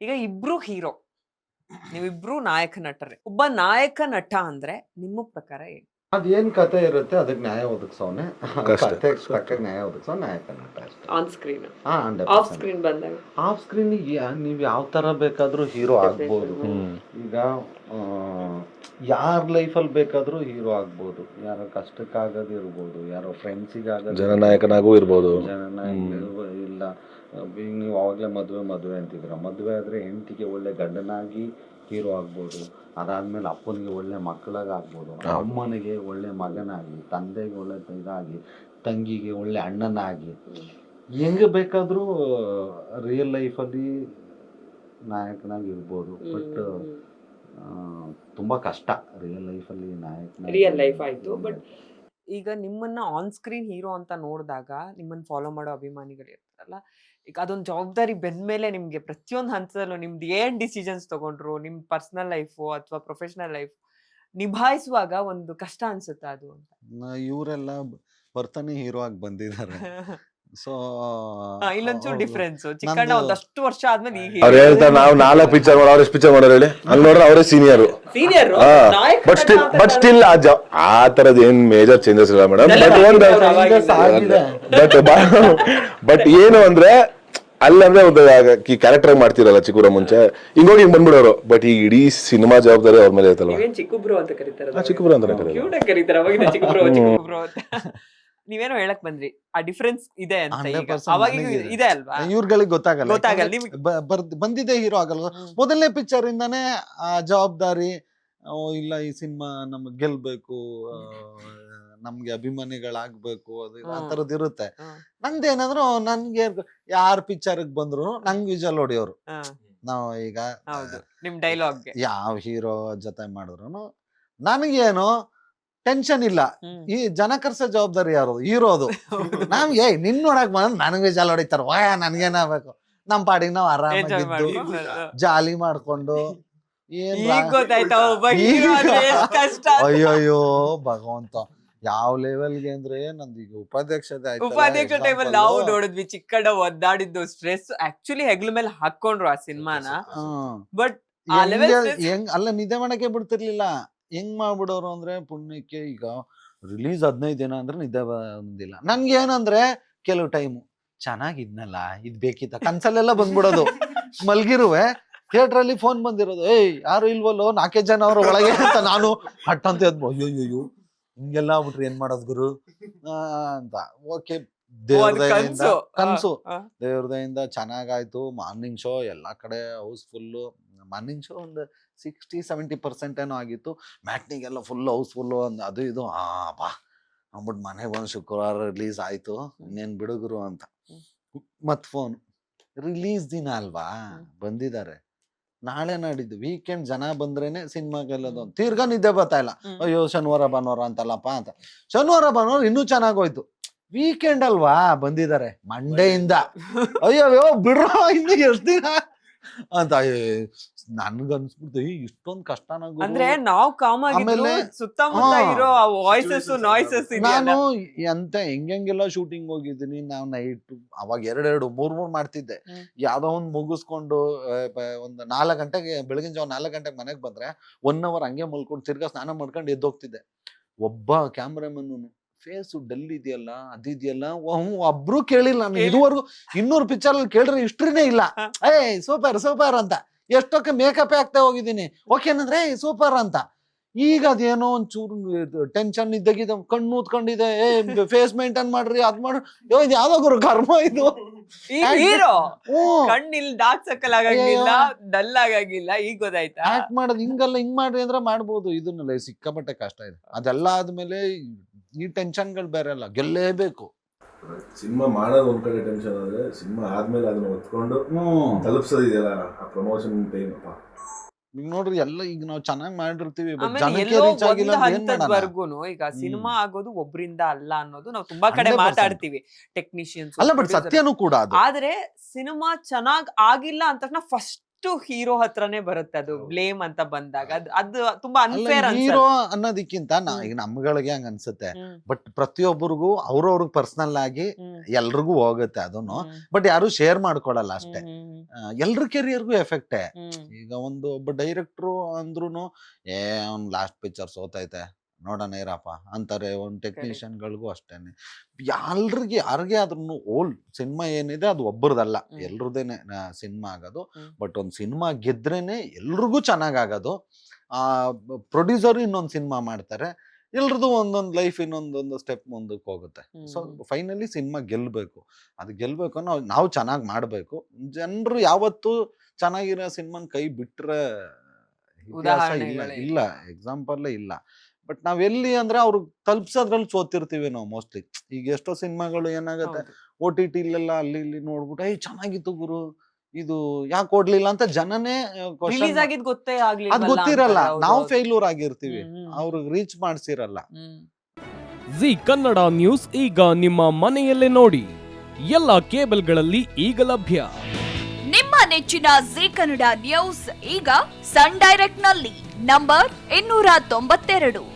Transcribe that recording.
ಈಗ ಇಬ್ರು ಹೀರೋ ನೀವಿಬ್ರು ನಾಯಕ ನಟರೇ. ಒಬ್ಬ ನಾಯಕ ನಟ ಅಂದ್ರೆ ನಿಮ್ಮ ಪ್ರಕಾರ ಏನು? ಅದೇನ್ ಕತೆ ಇರುತ್ತೆ ಅದಕ್ಕೆ ನ್ಯಾಯ ಒದಗಿಸೋನೆ. ಕತೆ ತಕ್ಕ ನ್ಯಾಯ ಒದಗಿಸೋ ನಾಯಕ ನಟ ಅಷ್ಟೇ. ಆನ್ ಸ್ಕ್ರೀನ್ ಹಾ ಆಫ್ ಸ್ಕ್ರೀನ್ ಬಂದಾಗ. ಆಫ್ ಸ್ಕ್ರೀನ್ ನೀವು ಯಾವ ತರ ಬೇಕಾದ್ರೂ ಹೀರೋ ಆಗ್ಬೋದು. ಹ್ಮ್. ಈಗ ಯಾರ ಲೈಫಲ್ಲಿ ಬೇಕಾದರೂ ಹೀರೋ ಆಗ್ಬೋದು. ಯಾರೋ ಕಷ್ಟಕ್ಕಾಗೋದು ಇರ್ಬೋದು ಯಾರೋ ಫ್ರೆಂಡ್ಸಿಗೆ ಆಗೋದು ಜನನಾಯಕನಾಗೂ ಇರ್ಬೋದು. ಜನನಾಯಕ ಇಲ್ಲ. ಈಗ ನೀವು ಆವಾಗಲೇ ಮದುವೆ ಮದುವೆ ಅಂತಿದ್ರ ಮದುವೆ ಆದರೆ ಹೆಂಡತಿಗೆ ಒಳ್ಳೆ ಗಂಡನಾಗಿ ಹೀರೋ ಆಗ್ಬೋದು. ಅದಾದ್ಮೇಲೆ ಅಪ್ಪನಿಗೆ ಒಳ್ಳೆ ಮಕ್ಕಳಾಗಿ ಆಗ್ಬೋದು. ಅಮ್ಮನಿಗೆ ಒಳ್ಳೆ ಮಗನಾಗಿ ತಂದೆಗೆ ಒಳ್ಳೆ ಇದಾಗಿ ತಂಗಿಗೆ ಒಳ್ಳೆ ಅಣ್ಣನಾಗಿ. ಹೆಂಗೆ ಬೇಕಾದರೂ ರಿಯಲ್ ಲೈಫಲ್ಲಿ ನಾಯಕನಾಗಿ ಇರ್ಬೋದು. ಬಟ್ ತುಂಬ ಕಷ್ಟ. ರಿಯಲ್ ಲೈಫಲ್ಲಿ ನಾಯಕ ರಿಯಲ್ ಲೈಫ್ ಆಯ್ತು ಬಟ್ ಈಗ ನಿಮ್ಮನ್ನ ಆನ್ ಸ್ಕ್ರೀನ್ ಹೀರೋ ಅಂತ ನೋಡಿದಾಗ ನಿಮ್ಮನ್ನ ಫಾಲೋ ಮಾಡೋ ಅಭಿಮಾನಿಗಳು ಇರ್ತಾರಲ್ಲ ಈಗ ಅದೊಂದು ಜವಾಬ್ದಾರಿ ಬೆಂದ ಮೇಲೆ ನಿಮ್ಗೆ ಪ್ರತಿಯೊಂದು ಹಂತದಲ್ಲೂ ನಿಮ್ದು ಏನು ಡಿಸಿಷನ್ಸ್ ತಗೊಂಡ್ರು ನಿಮ್ಮ ಪರ್ಸನಲ್ ಲೈಫು ಅಥವಾ ಪ್ರೊಫೆಷನಲ್ ಲೈಫ್ ನಿಭಾಯಿಸುವಾಗ ಒಂದು ಕಷ್ಟ ಅನ್ಸುತ್ತೆ ಅದು ಅಂತ? ಇವರೆಲ್ಲ ಬರ್ತಾನೆ ಹೀರೋ ಆಗಿ ಬಂದಿದ್ದಾರೆ. ಸೊ ಇಲ್ಲೊಂಚೂರು ಡಿಫ್ರೆನ್ಸ್ ಚಿಕ್ಕಣ್ಣ ಒಂದಷ್ಟು ವರ್ಷ ಆದ್ಮೇಲೆ ಈಗ ಅವ್ರು ಹೇಳ್ತಾರೆ ನಾವು ನಾಲ್ಕು ಪಿಕ್ಚರ್ ಮಾಡೋ ಅವ್ರ ಎಷ್ಟು ಪಿಕ್ಚರ್ ಮಾಡೋರು ಹೇಳಿ? ಹಂಗ್ ನೋಡ್ರೆ ಅವರೇ senior senior but still but still ಆ ಜ ಆ ತರದ್ ಏನ್ ಮೇಜರ್ ಚೇಂಜಸ್ ಇಲ್ಲ ಮೇಡಮ್ ಬಟ್ ಒಂದು ಆಗಿದೆ. ಬಟ್ ಬಟ್ ಏನು ಅಂದ್ರೆ ಅಲ್ಲಂದ್ರೆ ಒಂದು ಕ್ಯಾರೆಕ್ಟರ್ ಮಾಡ್ತಿರಲ್ಲ ಚಿಕ್ಕೂರ ಮುಂಚೆ. ಹಿಂಗೋಗಿ ಹಿಂಗ್ ಬಂದ್ಬಿಡೋರು. ಬಟ್ ಈ ಇಡೀ ಸಿನಿಮಾ ಜವಾಬ್ದಾರಿ ಅವ್ರ ಮೇಲೆ ಇರ್ತಲ್ಲ ಚಿಕ್ಕಬ್ರು ಅಂತ ಕರೀತಾರೆ ಚಿಕ್ಕಬ್ರು ಅಂತ ಕರೀತಾರೆ. ನೀವೇನೋ ಹೇಳಕ್ ಬಂದ್ರಿ. ಆ ಡಿಫ್ರೆನ್ಸ್ ಇದೆ ಅಂತ ಈಗ. 100% ಅವಾಗ ನನಗಿದೆ. ಇದೆ ಅಲ್ವಾ? ಇವ್ರಗಳಿಗೆ ಗೊತ್ತಾಗಲ್ಲ. ಗೊತ್ತಾಗಲ್ಲ, ಯಾಕಂದ್ರೆ ನಿಮ್ಗೆ- ಬ- ಬರ್ದ್- ಬಂದಿದ್ದೇ ಹೀರೋ ಆಗಲ್ಲ ಮೊದಲನೇ ಪಿಕ್ಚರ್ ಇಂದಾನೆ ಆ ಜವಾಬ್ದಾರಿ ಓ ಇಲ್ಲ ಈ ಸಿನಿಮಾ ನಮಗ್ ಗೆಲ್ಬೇಕು ಆ, ನಮ್ಗೆ ಅಭಿಮಾನಿಗಳಾಗ್ಬೇಕು ಅದು ಆ ಹ್ಮ್. ಥರದ್ದು ಇರುತ್ತೆ. ಹ್ಮ್. ನಂದೇನಂದ್ರು ನನ್ಗೆ ಯಾರ ಪಿಕ್ಚರ್ ಬಂದ್ರು ನಂಗ್ ವಿಜಲ್ ಹೊಡಿಯೋರು ಹಾ, ನಾವು ಈಗ ಹೌದು. ನಿಮ್ ಡೈಲಾಗ್ ಯಾವ ಹೀರೋ ಜೊತೆ ಮಾಡಿದ್ರು ನನಗೇನು ಟೆನ್ಷನ್ ಇಲ್ಲ. ಈ ಜನ ಕರ್ಸೋ ಜವಾಬ್ದಾರಿ ಯಾರು? ಹೀರೋದು ನಾವ್ ಏ ನಿನ್ ನೋಡಕ್ ಬಂದ್ ನನಗೆ ಜಾಲ ಹೊಡಿತಾರ? ವಾ ನನ್ಗೇನಾಗ್ಬೇಕು? ನಮ್ ಪಾಡಿಗೆ ನಾವ್ ಆರಾಮಾಗಿದ್ದು ಜಾಲಿ ಮಾಡ್ಕೊಂಡು ಅಯ್ಯಯ್ಯೋ ಭಗವಂತ ಯಾವ ಲೆವೆಲ್ಗೆ ಅಂದ್ರೆ ನಂದು ಈಗ ಉಪಾಧ್ಯಕ್ಷತೆ ಉಪಾಧ್ಯಕ್ಷ ಟೈಮಲ್ಲಿ ನಾವು ನೋಡಿದ್ವಿ ಚಿಕ್ಕಡ ಒದ್ದಾಡಿದ್ದು ಸ್ಟ್ರೆಸ್ ಆಕ್ಚುಲಿ ಹೆಗ್ಲ ಮೇಲೆ ಹಾಕೊಂಡ್ರು ಆ ಸಿನಿಮಾನ. ಬಟ್ ಹೆಂಗ್ ಅಲ್ಲ ನಿದ್ದೆ ಮಾಡಕ್ಕೆ ಬಿಡ್ತಿರ್ಲಿಲ್ಲ. ಹೆಂಗ್ ಮಾಡ್ಬಿಡೋರು ಅಂದ್ರೆ ಪುಣ್ಯಕ್ಕೆ ಈಗ ರಿಲೀಸ್ ಹದಿನೈದು ದಿನ ಅಂದ್ರೆ ನಿದ್ದೆ ಬಂದಿಲ್ಲ. ನನ್ಗೆ ಏನಂದ್ರೆ ಕೆಲವು ಟೈಮು ಚೆನ್ನಾಗಿದ್ನಲ್ಲ ಇದ್ ಬೇಕಿತ್ತ. ಕನ್ಸಲ್ಲೆಲ್ಲ ಬಂದ್ಬಿಡೋದು. ಮಲ್ಗಿರುವೆ ಥಿಯೇಟರ್ ಅಲ್ಲಿ ಫೋನ್ ಬಂದಿರೋದು. ಏಯ್ ಯಾರು ಇಲ್ವಲ್ಲೋ ನಾಲ್ಕೇ ಜನ ಅವ್ರ ಒಳಗೆ ಅಂತ ನಾನು ಹಟ್ ಅಂತ ಎದ್ಬೋ ಅಯ್ಯೋ ಅಯ್ಯೋ ಹಿಂಗೆಲ್ಲ ಆಗ್ಬಿಟ್ರಿ ಏನ್ ಮಾಡೋದು ಗುರು? ಅಂತ. ಓಕೆ ದೇವ್ರದಯಿಂದ ಕನ್ಸು. ದೇವ್ರದಯಿಂದ ಚೆನ್ನಾಗಾಯ್ತು ಮಾರ್ನಿಂಗ್ ಶೋ ಎಲ್ಲಾ ಕಡೆ ಹೌಸ್ಫುಲ್ಲು ಶೋ ಒಂದು ಸಿಕ್ಸ್ಟಿ ಸೆವೆಂಟಿ ಪರ್ಸೆಂಟ್ ಏನೋ ಆಗಿತ್ತು. ಮ್ಯಾಟ್ನಿಗೆಲ್ಲ ಫುಲ್ ಹೌಸ್ಫುಲ್ಲು ಒಂದು ಅದು ಇದು ಆ ಬಾ. ಅಂದ್ಬಿಟ್ಟು ಮನೆಗೆ ಬಂದು ಶುಕ್ರವಾರ ರಿಲೀಸ್ ಆಯಿತು. ಇನ್ನೇನು ಬಿಡುಗರು ಅಂತ. ಮತ್ತು ಫೋನ್ ರಿಲೀಸ್ ದಿನ ಅಲ್ವಾ. ಬಂದಿದ್ದಾರೆ. ನಾಳೆ ನಾಡಿದ್ದು ವೀಕೆಂಡ್ ಜನ ಬಂದ್ರೇನೆ ಸಿನಿಮಾ ಗೆಲ್ಲೋದು ತಿರ್ಗಾ ನಿದ್ದೆ ಬರ್ತಾ ಇಲ್ಲ. ಅಯ್ಯೋ ಶನಿವಾರ ಭಾನುವಾರ ಅಂತಲ್ಲಪ್ಪ ಅಂತ. ಶನಿವಾರ ಭಾನುವಾರ ಇನ್ನೂ ಚೆನ್ನಾಗೋಯ್ತು ವೀಕೆಂಡ್ ಅಲ್ವಾ ಬಂದಿದ್ದಾರೆ? ಮಂಡೆಯಿಂದ. ಅಯ್ಯೋ ಬಿಡ್ರೋ ಇನ್ನು ಎಷ್ಟು ದಿನ? ಅಂತ ನನ್ಗನ್ಸ್ಬಿಡ್ತು ಇಷ್ಟೊಂದ್ ಕಷ್ಟ. ಅಂದ್ರೆ ನಾವು ಕಾಮ್ ಆಮೇಲೆ- ಸುತ್ತಮುತ್ತ ಹಾ. ಇರೋ ವಾಯ್ಸಸ್ ನಾಯ್ಸಸ್ ನಾನು ಎಂತ ಹೆಂಗೆಲ್ಲ ಶೂಟಿಂಗ್ ಹೋಗಿದ್ದೀನಿ ನಾವು ನೈಟ್ ಅವಾಗ ಎರಡೆರಡು ಮೂರ್ ಮೂರ್ ಮಾಡ್ತಿದ್ದೆ. ಯಾವ್ದೋ ಒಂದ್ ಮುಗಿಸ್ಕೊಂಡು ಒಂದ್ ನಾಲ್ಕು ಗಂಟೆಗೆ ಬೆಳಗಿನ ಜಾವ ನಾಲ್ಕು ಗಂಟೆಗೆ ಮನೆಗೆ ಬಂದ್ರೆ ಒನ್ ಅವರ್ ಹಂಗೆ ಮಲ್ಕೊಂಡು ತಿರ್ಗಾ ಸ್ನಾನ ಮಾಡ್ಕೊಂಡು ಎದ್ದೋಗ್ತಿದ್ದೆ ಒಬ್ಬ ಕ್ಯಾಮ್ರಾಮನ್ ಫೇಸು ಡಲ್ ಇದೆಯಲ್ಲ ಅದಿದೆಯಲ್ಲ ಒಬ್ರು ಕೇಳಿಲ್ಲ ನಾನು ಇದುವರೆಗೂ ಇನ್ನೂರು ಪಿಕ್ಚರ್ ಅಲ್ಲಿ ಕೇಳ್ರೆ ಹಿಸ್ಟ್ರಿನೇ ಇಲ್ಲ. ಏ ಸೂಪರ್ ಸೂಪರ್ ಅಂತ. ಎಷ್ಟೊಕ್ಕೆ ಮೇಕಪ್ ಆಗ್ತಾ ಹೋಗಿದ್ದೀನಿ. ಓಕೆ ಏನಂದ್ರೆ ಸೂಪರ್ ಅಂತ. ಈಗ ಅದೇನೋ ಒಂಚೂರು ಟೆನ್ಷನ್ ಇದ್ದಾಗಿದ್ದ ಕಣ್ಣು ಊದ್ಕೊಂಡಿದೆ ಏ ಫೇಸ್ ಮೇಂಟೈನ್ ಮಾಡ್ರಿ ಅದ್ ಮಾಡ್ರಿ ಯೋ ಇದು ಯಾವ್ದೋ ಗುರು ಕರ್ಮ ಇದು? ಹೀರೋ ಕಣ್ಣಿಲ್ ಡಾರ್ಕ್ ಸರ್ಕಲ್ ಆಗಂಗಿಲ್ಲ ಡಲ್ ಆಗಂಗಿಲ್ಲ ಈಗ ಗೊತ್ತಾಯ್ತಾ? ಆಕ್ಟ್ ಮಾಡೋದು ಹಿಂಗಲ್ಲ ಹಿಂಗ್ ಮಾಡ್ರಿ ಅಂದ್ರೆ ಮಾಡ್ಬೋದು. ಇದನ್ನೆಲ್ಲ ಸಿಕ್ಕಾಪಟ್ಟೆ ಕಷ್ಟ ಇದೆ. ಅದೆಲ್ಲ ಆದ್ಮೇಲೆ ಈ ಟೆನ್ಷನ್ಗಳು ಬೇರೆ ಅಲ್ಲ ಗೆಲ್ಲೇಬೇಕು. ಸಿನಿಮಾ ಮಾಡೋದು ಒಂದ್ ಕಡೆ ಟೆನ್ಷನ್ ಆದ್ರೆ ಸಿನಿಮಾ ಆದ್ಮೇಲೆ ಅದನ್ನ ಹೊತ್ಕೊಂಡು ತಲುಪಿಸೋದಿದೆಯಲ್ಲ ಆ ಪ್ರಮೋಷನ್ ಟೈಮ್ ಅಪ್ಪ ಈಗ ನೋಡ್ರಿ ಎಲ್ಲ ಈಗ ನಾವು ಚೆನ್ನಾಗಿ ಮಾಡಿರ್ತೀವಿ ಏನ್ ಈಗ. ಸಿನಿಮಾ ಆಗೋದು ಒಬ್ರಿಂದ ಅಲ್ಲ ಅನ್ನೋದು ನಾವು ತುಂಬಾ ಕಡೆ ಮಾತಾಡ್ತೀವಿ ಟೆಕ್ನಿಷಿಯನ್ಸ್ ಅಲ್ಲ ಬಟ್ ಸತ್ಯನೂ ಕೂಡ ಅದು. ಆದ್ರೆ ಸಿನಿಮಾ ಚೆನ್ನಾಗ್ ಆಗಿಲ್ಲ ಅಂತ ತಕ್ಷಣ ಫಸ್ಟ್ ಫಸ್ಟ್ ಹೀರೋ ಹತ್ರನೇ ಬರುತ್ತೆ ಅದು ಬ್ಲೇಮ್ ಅಂತ ಬಂದಾಗ. ಅದು ಅದು ತುಂಬಾ ಅನ್ಫೇರ್ ಹೀರೋ ಅನ್ನೋದಕ್ಕಿಂತ ನಾ. ಈಗ ನಮ್ಗಳಿಗೆ ಹಂಗ ಅನ್ಸುತ್ತೆ. ಬಟ್ ಪ್ರತಿಯೊಬ್ಬರಿಗೂ ಅವ್ರವ್ರಿಗೆ ಪರ್ಸನಲ್ ಆಗಿ ಎಲ್ರಿಗೂ ಹೋಗುತ್ತೆ ಅದನ್ನು ಬಟ್ ಯಾರು ಶೇರ್ ಮಾಡ್ಕೊಳಲ್ಲ ಅಷ್ಟೇ. ಎಲ್ರ ಕೆರಿಯರ್ಗೂ ಎಫೆಕ್ಟೇ ಈಗ ಒಂದು ಒಬ್ಬ ಡೈರೆಕ್ಟ್ರು ಅಂದ್ರೂ ಏ ಅವ್ನ್ ಲಾಸ್ಟ್ ಪಿಕ್ಚರ್ ಸೋತೈತೆ. ನೋಡೋಣ ಇರಪ್ಪ ಅಂತಾರೆ ಒಂದು ಟೆಕ್ನಿಷಿಯನ್ಗಳಿಗೂ ಅಷ್ಟೇನೆ. ಎಲ್ರಿಗೆ ಯಾರಿಗೆ ಆದ್ರೂ ಓಲ್ ಸಿನಿಮಾ ಏನಿದೆ ಅದು ಒಬ್ಬರದಲ್ಲ. ಎಲ್ರದೇನೆ ಸಿನಿಮಾ ಆಗೋದು. ಬಟ್ ಒಂದು ಸಿನಿಮಾ ಗೆದ್ರೇನೆ ಎಲ್ರಿಗೂ ಚೆನ್ನಾಗಾಗೋದು. ಆ ಪ್ರೊಡ್ಯೂಸರ್ ಇನ್ನೊಂದು ಸಿನಿಮಾ ಮಾಡ್ತಾರೆ. ಎಲ್ರದ್ದು ಒಂದೊಂದು ಲೈಫ್ ಇನ್ನೊಂದೊಂದು ಸ್ಟೆಪ್ ಮುಂದಕ್ಕೆ ಹೋಗುತ್ತೆ. ಸೊ ಫೈನಲಿ ಸಿನಿಮಾ ಗೆಲ್ಲಬೇಕು ಅದು ಗೆಲ್ಲಬೇಕು ನಾವು ನಾವು ಚೆನ್ನಾಗಿ ಮಾಡಬೇಕು. ಜನರು ಯಾವತ್ತೂ ಚೆನ್ನಾಗಿರೋ ಸಿನಿಮಾನ ಕೈ ಬಿಟ್ಟರೆ ಇಲ್ಲ. ಇಲ್ಲ. ಎಕ್ಸಾಂಪಲ್ಲೇ ಇಲ್ಲ. ಬಟ್ ನಾವೆಲ್ಲಿ ಅಂದ್ರೆ ಅವ್ರು ತಲುಪ್ಸೋದ್ರಲ್ಲಿ ಸೋತಿರ್ತೀವಿ ನಾವು ಮೋಸ್ಟ್ಲಿ ಈಗ ಎಷ್ಟೋ ಸಿನಿಮಾಗಳು ಏನಾಗುತ್ತೆ ಓ ಟಿ ಟಿಲೆಲ್ಲ ಅಲ್ಲಿ ಇಲ್ಲಿ ನೋಡ್ಬಿಟ್ಟು ಏಯ್ ಚೆನ್ನಾಗಿತ್ತು ಗುರು. ಇದು ಯಾಕೆ ಓಡ್ಲಿಲ್ಲ? ಅಂತ ಜನನೇ question ರಿಲೀಸ್ ಮಾ- ಆಗಿದ್ ಗೊತ್ತೇ ಆಗ್ಲಿಲ್ಲ ಅದ್ ಗೊತ್ತಿರಲ್ಲ. ನಾವು ಫೇಲ್ಯೂರ್ ಆಗಿರ್ತೀವಿ. ಅವ್ರಿಗೆ ರೀಚ್ ಮಾಡ್ಸಿರಲ್ಲ. ಜಿ ಕನ್ನಡ ನ್ಯೂಸ್ ಈಗ ನಿಮ್ಮ ಮನೆಯಲ್ಲೇ ನೋಡಿ. ಎಲ್ಲ ಕೇಬಲ್ಗಳಲ್ಲಿ ಈಗ ಲಭ್ಯ. ನಿಮ್ಮ ನೆಚ್ಚಿನ ಜಿ ಕನ್ನಡ ನ್ಯೂಸ್ ಈಗ ಸನ್ ಡೈರೆಕ್ಟ್ನಲ್ಲಿ ನಂಬರ್ ಇನ್ನೂರ ತೊಂಬತ್ತೆರಡು.